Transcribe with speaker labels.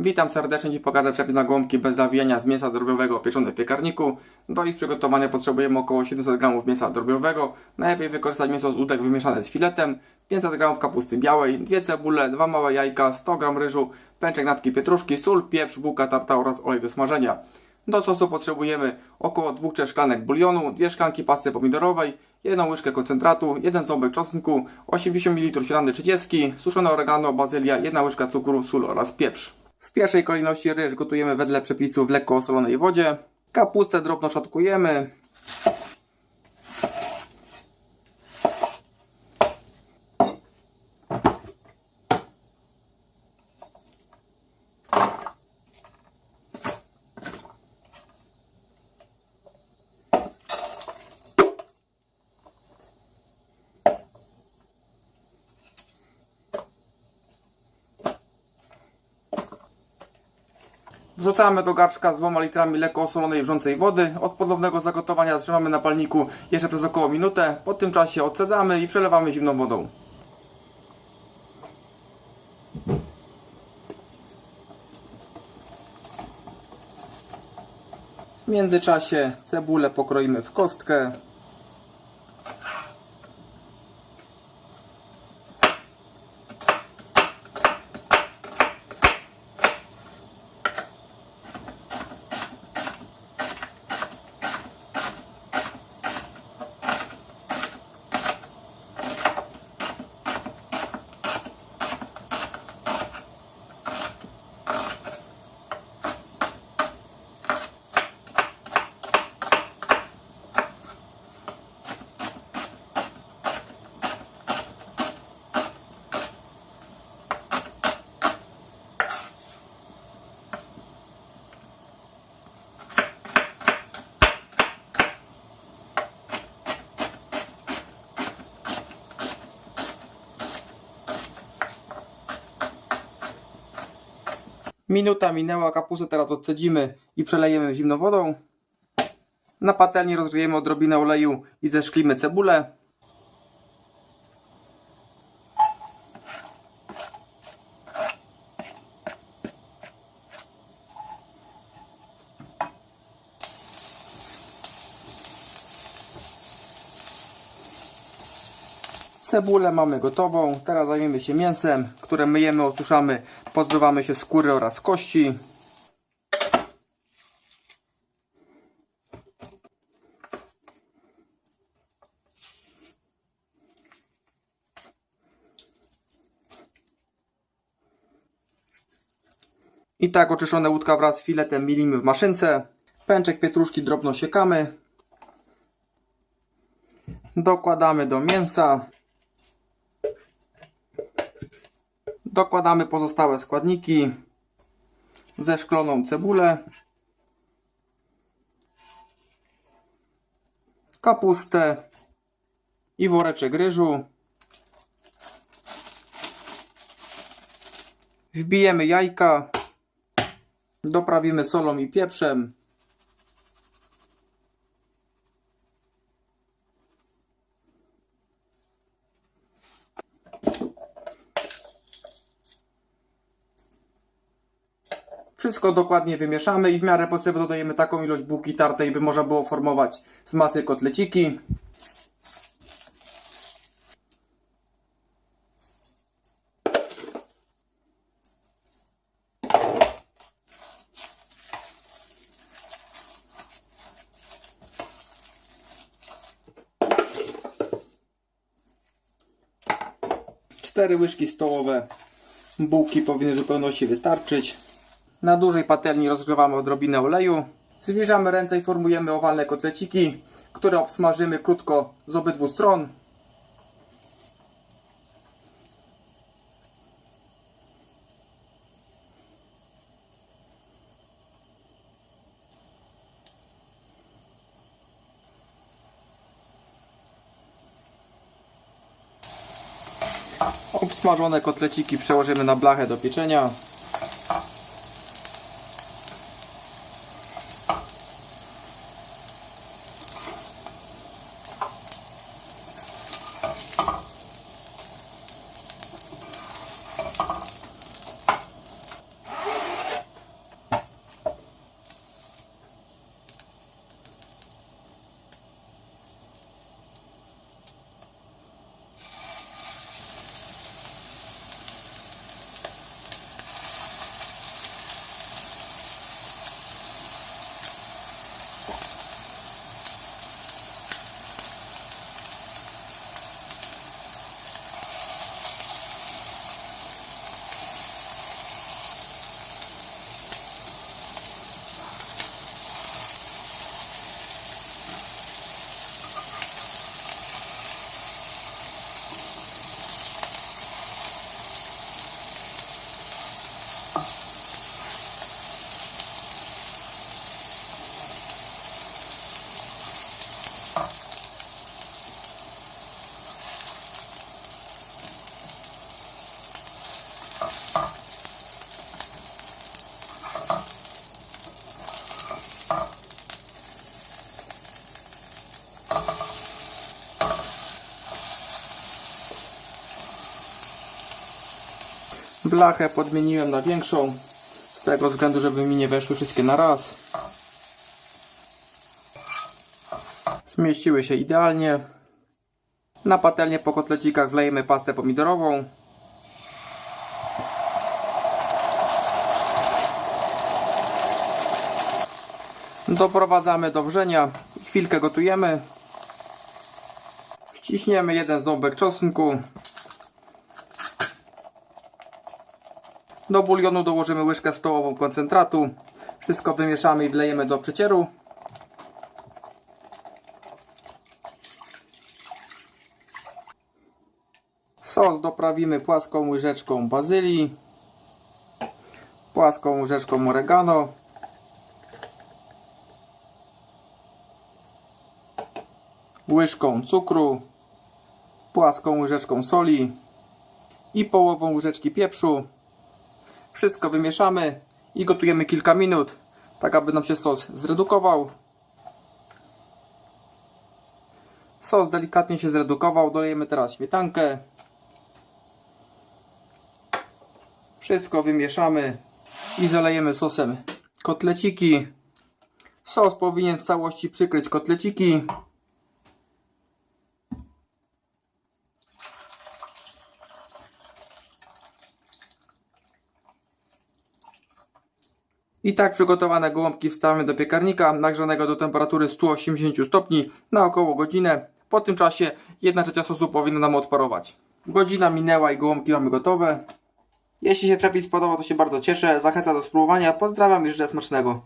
Speaker 1: Witam serdecznie i pokażę przepis na gąbki bez zawijania z mięsa drobiowego pieczone w piekarniku. Do ich przygotowania potrzebujemy około 700 g mięsa drobiowego. Najlepiej wykorzystać mięso z udek wymieszane z filetem, 500 g kapusty białej, 2 cebule, 2 małe jajka, 100 g ryżu, pęczek natki pietruszki, sól, pieprz, bułka tarta oraz olej do smażenia. Do sosu potrzebujemy około 2 szklanek bulionu, 2 szklanki pasty pomidorowej, 1 łyżkę koncentratu, 1 ząbek czosnku, 80 ml śmietany 30, suszone oregano, bazylia, 1 łyżka cukru, sól oraz pieprz. W pierwszej kolejności ryż gotujemy wedle przepisu w lekko osolonej wodzie. Kapustę drobno szatkujemy. Wrzucamy do garczka z 2 litrami lekko osolonej wrzącej wody. Od ponownego zagotowania trzymamy na palniku jeszcze przez około minutę. Po tym czasie odsadzamy i przelewamy zimną wodą. W międzyczasie cebulę pokroimy w kostkę. Minuta minęła, kapustę teraz odcedzimy i przelejemy zimną wodą. Na patelni rozgrzejemy odrobinę oleju i zeszklimy cebulę. Cebulę mamy gotową. Teraz zajmiemy się mięsem, które myjemy, osuszamy, pozbywamy się skóry oraz kości. I tak oczyszczone łódka wraz z filetem milimy w maszynce. Pęczek pietruszki drobno siekamy. Dokładamy do mięsa. Dokładamy pozostałe składniki. Zeszkloną cebulę. Kapustę. I woreczek ryżu. Wbijemy jajka. Doprawimy solą i pieprzem. Wszystko dokładnie wymieszamy i w miarę potrzeby dodajemy taką ilość bułki tartej, by można było formować z masy kotleciki. Cztery łyżki stołowe bułki powinny w zupełności wystarczyć. Na dużej patelni rozgrzewamy odrobinę oleju. Zbliżamy ręce i formujemy owalne kotleciki, które obsmażymy krótko z obydwu stron. Obsmażone kotleciki przełożymy na blachę do pieczenia. Blachę podmieniłem na większą, z tego względu, żeby mi nie weszły wszystkie na raz. Zmieściły się idealnie. Na patelnię po kotlecikach wlejemy pastę pomidorową. Doprowadzamy do wrzenia. Chwilkę gotujemy. Wciśniemy jeden ząbek czosnku. Do bulionu dołożymy łyżkę stołową koncentratu. Wszystko wymieszamy i wlejemy do przecieru. Sos doprawimy płaską łyżeczką bazylii, płaską łyżeczką oregano, łyżką cukru, płaską łyżeczką soli i połową łyżeczki pieprzu. Wszystko wymieszamy i gotujemy kilka minut, tak aby nam się sos zredukował. Sos delikatnie się zredukował, dolejemy teraz śmietankę. Wszystko wymieszamy i zalejemy sosem kotleciki. Sos powinien w całości przykryć kotleciki. I tak przygotowane gołąbki wstawiamy do piekarnika nagrzanego do temperatury 180 stopni na około godzinę. Po tym czasie 1 trzecia sosu powinna nam odparować. Godzina minęła i gołąbki mamy gotowe. Jeśli się przepis spodobał, to się bardzo cieszę. Zachęcam do spróbowania. Pozdrawiam i życzę smacznego.